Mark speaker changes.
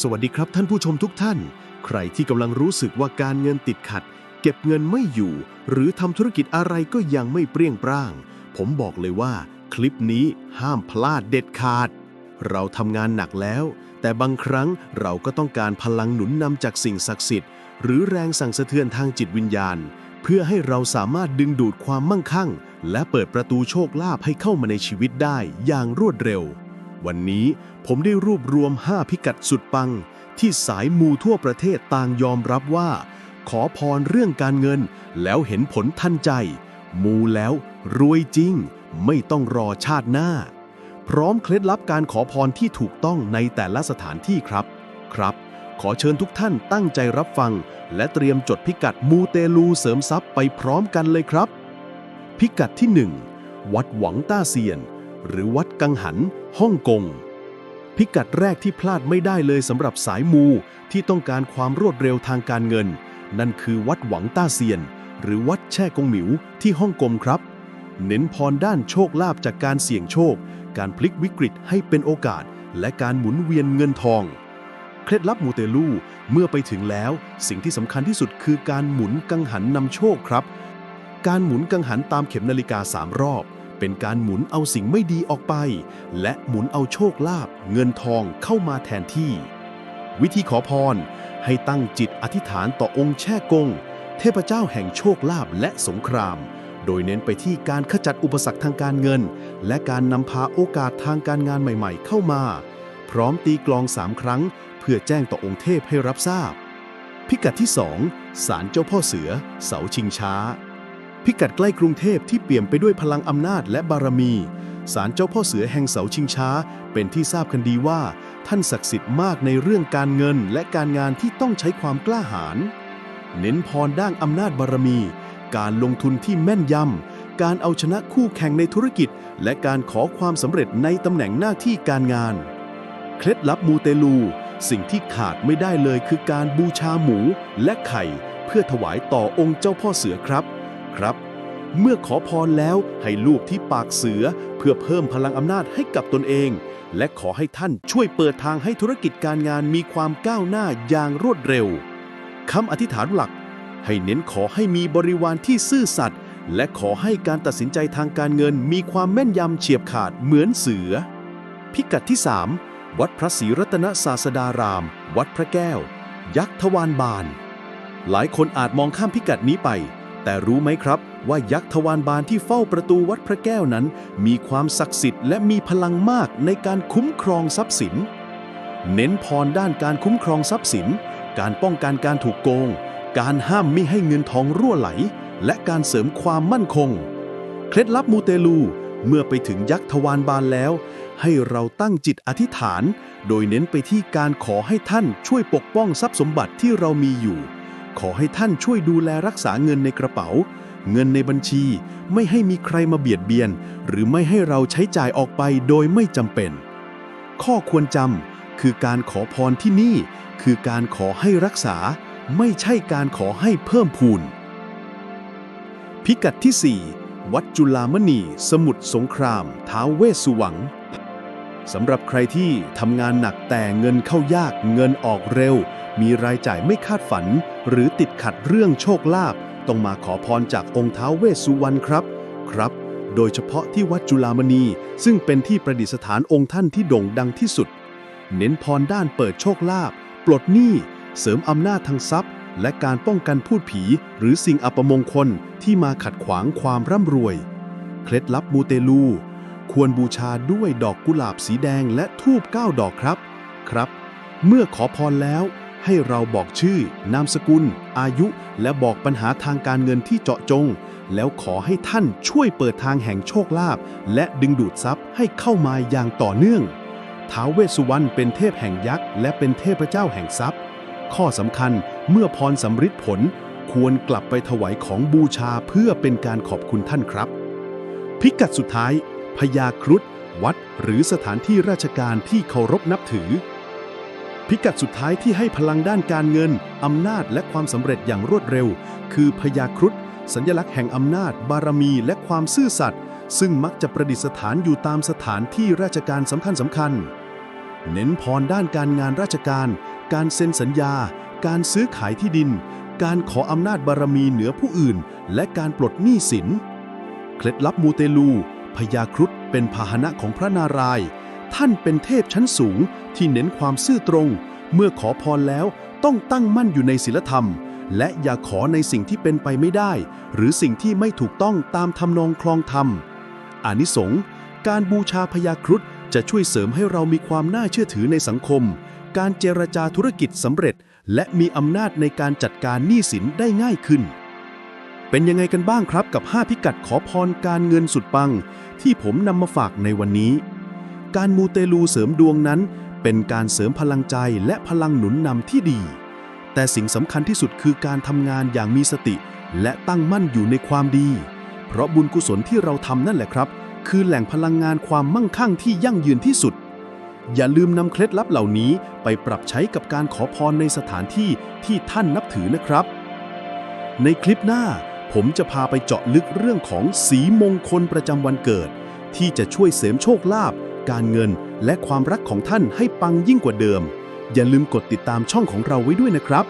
Speaker 1: สวัสดีครับท่านผู้ชมทุกท่าน ใครที่กำลังรู้สึกว่าการเงินติดขัด เก็บเงินไม่อยู่ หรือทำธุรกิจอะไรก็ยังไม่เปรี้ยงปร้าง ผมบอกเลยว่า คลิปนี้ห้ามพลาดเด็ดขาด เราทำงานหนักแล้ว แต่บางครั้งเราก็ต้องการพลังหนุนนำจากสิ่งศักดิ์สิทธิ์ หรือแรงสั่งสะเทือนทางจิตวิญญาณ เพื่อให้เราสามารถดึงดูดความมั่งคั่ง และเปิดประตูโชคลาภให้เข้ามาในชีวิตได้อย่างรวดเร็ว วันนี้ผมได้รวบรวม 5 พิกัดสุดปัง ที่สายมูทั่วประเทศต่างยอมรับว่า ขอพรเรื่องการเงิน แล้วเห็นผลทันใจ มูแล้วรวยจริง ไม่ต้องรอชาติหน้า พร้อมเคล็ดลับการขอพรที่ถูกต้องในแต่ละสถานที่ครับ ครับ ขอเชิญทุกท่านตั้งใจรับฟัง และเตรียมจดพิกัดมูเตลูเสริมทรัพย์ไปพร้อมกันเลยครับ พิกัดที่ 1 วัดหวังต้าเซียน หรือวัดกังหัน ฮ่องกง พิกัดแรกที่พลาดไม่ได้เลยสำหรับสายมูที่ต้องการความรวดเร็วทางการเงิน นั่นคือวัดหวังต้าเซียน หรือวัดแช่กงหมิวที่ฮ่องกงครับ เน้นพรด้านโชคลาภจากการเสี่ยงโชค การพลิกวิกฤตให้เป็นโอกาส และการหมุนเวียนเงินทอง เคล็ดลับมูเตลูเมื่อไปถึงแล้ว สิ่งที่สำคัญที่สุดคือการหมุนกังหันนำโชคครับ การหมุนกังหันตามเข็มนาฬิกาสามรอบ เป็นการหมุนเอาสิ่งไม่ดีออกไป และหมุนเอาโชคลาภเงินทองเข้ามาแทนที่ วิธีขอพร ให้ตั้งจิตอธิษฐานต่อองค์แช่กง เทพเจ้าแห่งโชคลาภและสงคราม โดยเน้นไปที่การขจัดอุปสรรคทางการเงิน และการนำพาโอกาสทางการงานใหม่ๆ เข้ามา พร้อมตีกลองสามครั้ง เพื่อแจ้งต่อองค์เทพให้รับทราบ พิกัดที่ 2 ศาลเจ้าพ่อเสือ เสาชิงช้า พิกัดใกล้กรุงเทพที่เปี่ยมไปด้วยพลังอำนาจและบารมี ศาลเจ้าพ่อเสือแห่งเสาชิงช้า เป็นที่ทราบกันดีว่า ท่านศักดิ์สิทธิ์มากในเรื่องการเงินและการงานที่ต้องใช้ความกล้าหาญ เน้นพรด้านอำนาจบารมี การลงทุนที่แม่นยำ การเอาชนะคู่แข่งในธุรกิจ และการขอความสำเร็จในตำแหน่งหน้าที่การงาน เคล็ดลับมูเตลู สิ่งที่ขาดไม่ได้เลยคือการบูชาหมูและไข่ เพื่อถวายต่อองค์เจ้าพ่อเสือครับ ครับ เมื่อขอพรแล้วให้ลูกที่ปากเสือ เพื่อเพิ่มพลังอำนาจให้กับตนเอง และขอให้ท่านช่วยเปิดทางให้ธุรกิจการงานมีความก้าวหน้าอย่างรวดเร็วคำอธิษฐานหลัก ให้เน้นขอให้มีบริวารที่ซื่อสัตย์และขอให้การตัดสินใจทางการเงินมีความแม่นยำเฉียบขาดเหมือนเสือ พิกัดที่ 3 วัดพระศรีรัตนศาสดาราม วัดพระแก้ว ยักษ์ทวารบาน หลายคนอาจมองข้ามพิกัดนี้ไป แต่รู้ไหมครับว่ายักษ์ทวารบานที่เฝ้าประตูวัดพระแก้วนั้น มีความศักดิ์สิทธิ์และมีพลังมากในการคุ้มครองทรัพย์สิน เน้นพรด้านการคุ้มครองทรัพย์สิน การป้องกันการถูกโกง การห้ามไม่ให้เงินทองรั่วไหล และการเสริมความมั่นคง เคล็ดลับมูเตลูเมื่อไปถึงยักษ์ทวารบานแล้ว ให้เราตั้งจิตอธิษฐาน โดยเน้นไปที่การขอให้ท่านช่วยปกป้องทรัพย์สมบัติที่เรามีอยู่ ขอให้ท่านช่วยดูแลรักษาเงินในกระเป๋า เงินในบัญชีไม่ให้มีใครมาเบียดเบียน หรือไม่ให้เราใช้จ่ายออกไปโดยไม่จำเป็น ข้อควรจำคือการขอพรที่นี่ คือการขอให้รักษา ไม่ใช่การขอให้เพิ่มพูน พิกัดที่ 4 วัดจุลามณี สมุทรสงครามท้าวเวสสุวรรณ สำหรับใครที่ทำงานหนักแต่เงินเข้ายากเงินออกเร็ว มีรายจ่ายไม่คาดฝัน หรือติดขัดเรื่องโชคลาภต้องมาขอพรจากองค์ท้าวเวสสุวรรณครับ ครับ โดยเฉพาะที่วัดจุลามณี ซึ่งเป็นที่ประดิษฐานองค์ท่านที่โด่งดังที่สุด เน้นพรด้านเปิดโชคลาภปลดหนี้เสริมอำนาจทางทรัพย์ และการป้องกันพูดผี หรือสิ่งอัปมงคลที่มาขัดขวางความร่ำรวย เคล็ดลับมูเตลู ควรบูชาด้วยดอกกุหลาบสีแดงและทูบเก้าดอกครับ ครับ เมื่อขอพรแล้ว ให้เราบอกชื่อ นามสกุล อายุ และบอกปัญหาทางการเงินที่เจาะจง แล้วขอให้ท่านช่วยเปิดทางแห่งโชคลาภและดึงดูดทรัพย์ให้เข้ามาอย่างต่อเนื่องท้าวเวสสุวรรณเป็นเทพแห่งยักษ์และเป็นเทพเจ้าแห่งทรัพย์ ข้อสำคัญเมื่อพรสำฤทธิ์ผล ควรกลับไปถวายของบูชาเพื่อเป็นการขอบคุณท่านครับ พิกัดสุดท้าย พญาครุฑวัดหรือสถานที่ราชการที่เคารพนับถือ พิกัดสุดท้ายที่ให้พลังด้านการเงิน อำนาจและความสำเร็จอย่างรวดเร็ว คือพญาครุฑสัญลักษณ์แห่งอำนาจ บารมีและความซื่อสัตย์ซึ่งมักจะประดิษฐานอยู่ตามสถานที่ราชการสำคัญสำคัญ เน้นพรด้านการงานราชการ การเซ็นสัญญา การซื้อขายที่ดิน การขออำนาจบารมีเหนือผู้อื่น และการปลดหนี้สิน เคล็ดลับมูเตลู พญาครุฑเป็นพาหนะของพระนารายณ์ท่านเป็นเทพชั้นสูงที่เน้นความซื่อตรง เมื่อขอพรแล้วต้องตั้งมั่นอยู่ในศีลธรรม และอย่าขอในสิ่งที่เป็นไปไม่ได้ หรือสิ่งที่ไม่ถูกต้องตามทำนองคลองธรรมอานิสงส์การบูชาพญาครุฑจะช่วยเสริมให้เรามีความน่าเชื่อถือในสังคม การเจรจาธุรกิจสำเร็จ และมีอำนาจในการจัดการหนี้สินได้ง่ายขึ้น เป็นยังไงกันบ้างครับกับ 5 พิกัดขอพรการเงินสุดปัง ที่ผมนำมาฝากในวันนี้ การมูเตลูเสริมดวงนั้น เป็นการเสริมพลังใจและพลังหนุนนำที่ดี แต่สิ่งสำคัญที่สุดคือการทำงานอย่างมีสติ และตั้งมั่นอยู่ในความดี เพราะบุญกุศลที่เราทำนั่นแหละครับ คือแหล่งพลังงานความมั่งคั่งที่ยั่งยืนที่สุดอย่าลืมนำเคล็ดลับเหล่านี้ไปปรับใช้กับการขอพรในสถานที่ที่ท่านนับถือนะครับ ในคลิปหน้า ผมจะพาไปเจาะลึกเรื่องของสีมงคลประจำวันเกิด ที่จะช่วยเสริมโชคลาภการเงินและความรักของท่านให้ปังยิ่งกว่าเดิม อย่าลืมกดติดตามช่องของเราไว้ด้วยนะครับ